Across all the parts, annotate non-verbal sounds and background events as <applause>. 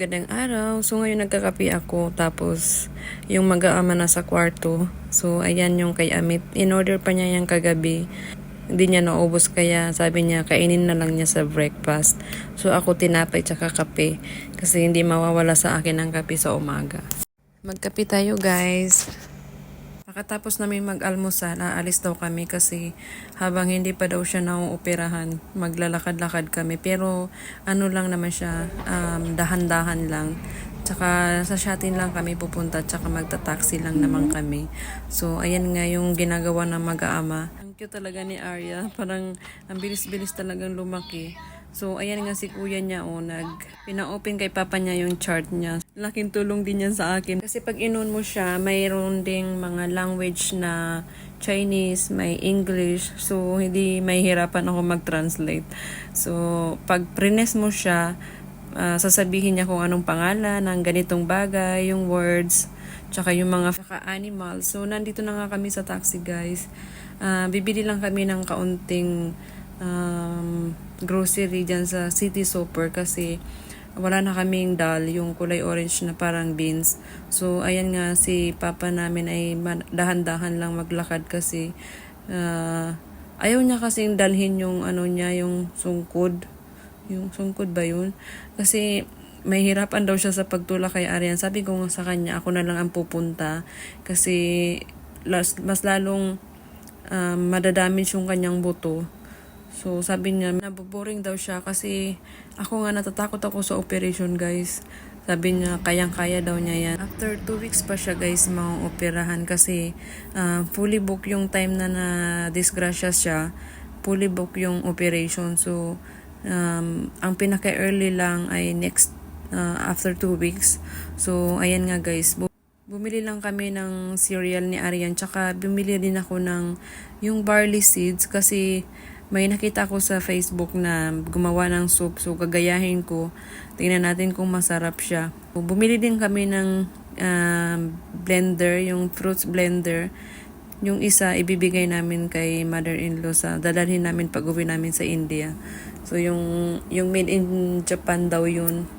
Magandang araw. So ngayon nagkakape ako tapos yung mag-aama na sa kwarto. So ayan yung kay Amit. In order pa niya yung kagabi. Hindi niya naubos kaya sabi niya kainin na lang niya sa breakfast. So ako tinapay tsaka kape kasi hindi mawawala sa akin ang kape sa umaga. Magkape tayo guys. Pagkatapos namin mag-almusal, aalis daw kami kasi habang hindi pa daw siya nauoperahan, maglalakad-lakad kami. Pero ano lang naman siya, um, dahan-dahan lang. Tsaka sa Shatin lang kami pupunta, tsaka magta-taxi lang naman kami. So, ayan nga yung ginagawa ng mag-aama. Ang cute talaga ni Arya. Parang ang bilis-bilis talagang lumaki. So, ayan nga si kuya niya, oh, nag, pina-open kay papa niya yung chart niya. Laking tulong din yan sa akin. Kasi pag inon mo siya, mayroon ding mga language na Chinese, may English. So, hindi mahihirapan ako mag-translate. So, pag prines mo siya, ah, sasabihin niya kung anong pangalan ng ganitong bagay, yung words, tsaka yung mga tsaka animals. So, nandito na nga kami sa taxi, guys. Ah, bibili lang kami ng kaunting um, grocery dyan sa City Super kasi wala na kaming dal, yung kulay orange na parang beans. So, ayan nga, si papa namin ay dahan-dahan lang maglakad kasi ah, ayaw niya kasing dalhin yung ano niya, yung sungkod. Yung sungkod ba yun? Kasi may hirapan daw siya sa pagtulak kay Arian. Sabi ko nga sa kanya, ako na lang ang pupunta. Kasi las, mas lalong um, madadamage yung kanyang buto. So, sabi niya, naboboring daw siya kasi ako nga natatakot ako sa operation, guys. Sabi niya, kayang-kaya daw niya yan. After two weeks pa siya, guys, mga operahan kasi ah, fully book yung time na na-disgrasya siya. Fully book yung operation. So, um, ang pinaka-early lang ay next ah, after two weeks. So, ayan nga, guys. Bu- Bumili lang kami ng cereal ni Arian tsaka bumili din ako ng yung barley seeds kasi may nakita ko sa Facebook na gumawa ng soup so gagayahin ko. Tingnan natin kung masarap siya. Bumili din kami ng um, blender, yung fruits blender. Yung isa ibibigay namin kay mother-in-law sa dadalhin namin pag uwi namin sa India. So yung yung made in Japan daw yun.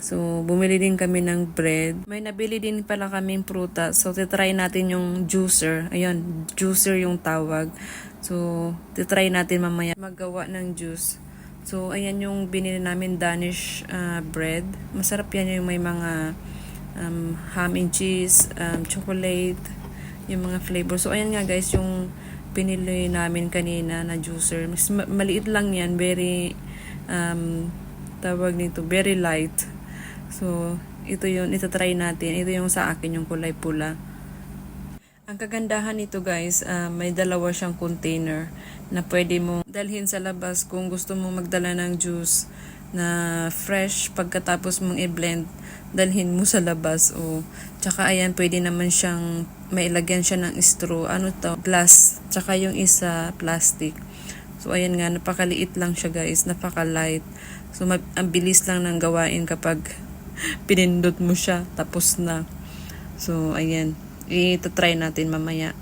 So, bumili din kami ng bread. May nabili din pala kaming prutas. So, titry natin yung juicer. Ayun, juicer yung tawag. So, titry natin mamaya magawa ng juice. So, ayan yung binili namin Danish ah, bread. Masarap yan yung may mga um, ham and cheese, um, chocolate, yung mga flavor. So, ayan nga guys, yung pinili namin kanina na juicer. Mas ma- maliit lang yan. Very, um, tawag nito, very light. So, ito yun, ito try natin. Ito yung sa akin, yung kulay pula. Ang kagandahan nito guys, ah, may dalawa siyang container na pwede mo dalhin sa labas kung gusto mo magdala ng juice na fresh pagkatapos mong i-blend dalhin mo sa labas. O tsaka ayan pwede naman siyang mailagyan siya ng straw. Ano to? Glass. Tsaka yung isa plastic. So ayan nga napakaliit lang siya guys. Napaka light so ang bilis lang ng gawain kapag <laughs> pinindot mo siya tapos na so ayan i-try natin mamaya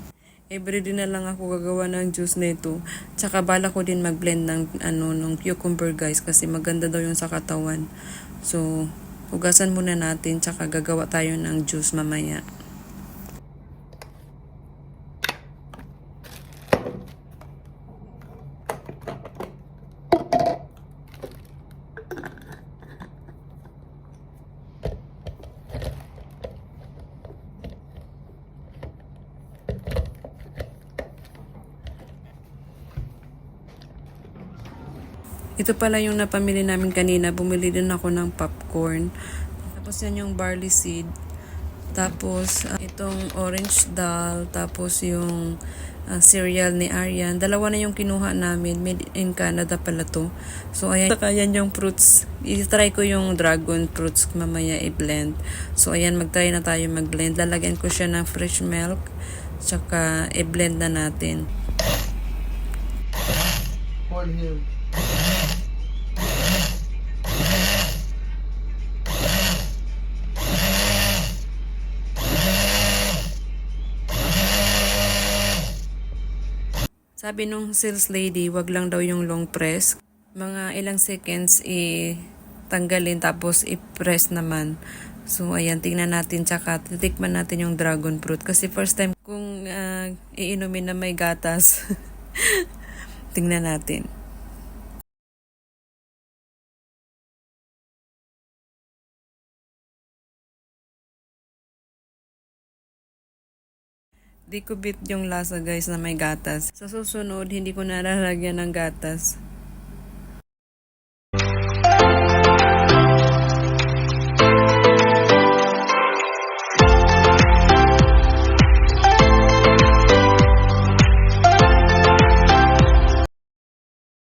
Everyday na lang ako gagawa ng juice nito. Tsaka bala ko din mag-blend ng ano ng cucumber guys kasi maganda daw yung sa katawan. So, hugasan muna natin tsaka gagawa tayo ng juice mamaya. Ito pala yung napamili namin kanina. Bumili din ako ng popcorn. Tapos yan yung barley seed. Tapos ah, itong orange dal. Tapos yung ah, cereal ni Arian. Dalawa na yung kinuha namin. Made in Canada pala to. So ayan. Saka yan yung fruits. I-try ko yung dragon fruits mamaya i-blend. So ayan, mag-try na tayo mag-blend. Lalagyan ko siya ng fresh milk. Tsaka i-blend na natin. Hold him. Sabi nung sales lady, wag lang daw yung long press. Mga ilang seconds, i tanggalin tapos i-press naman. So, ayan, tingnan natin. Tsaka, titikman natin yung dragon fruit. Kasi first time kung ah, iinumin na may gatas. <laughs> tingnan natin. Di ko bit yung lasa guys na may gatas. Sa susunod, hindi ko nalalagyan ng gatas.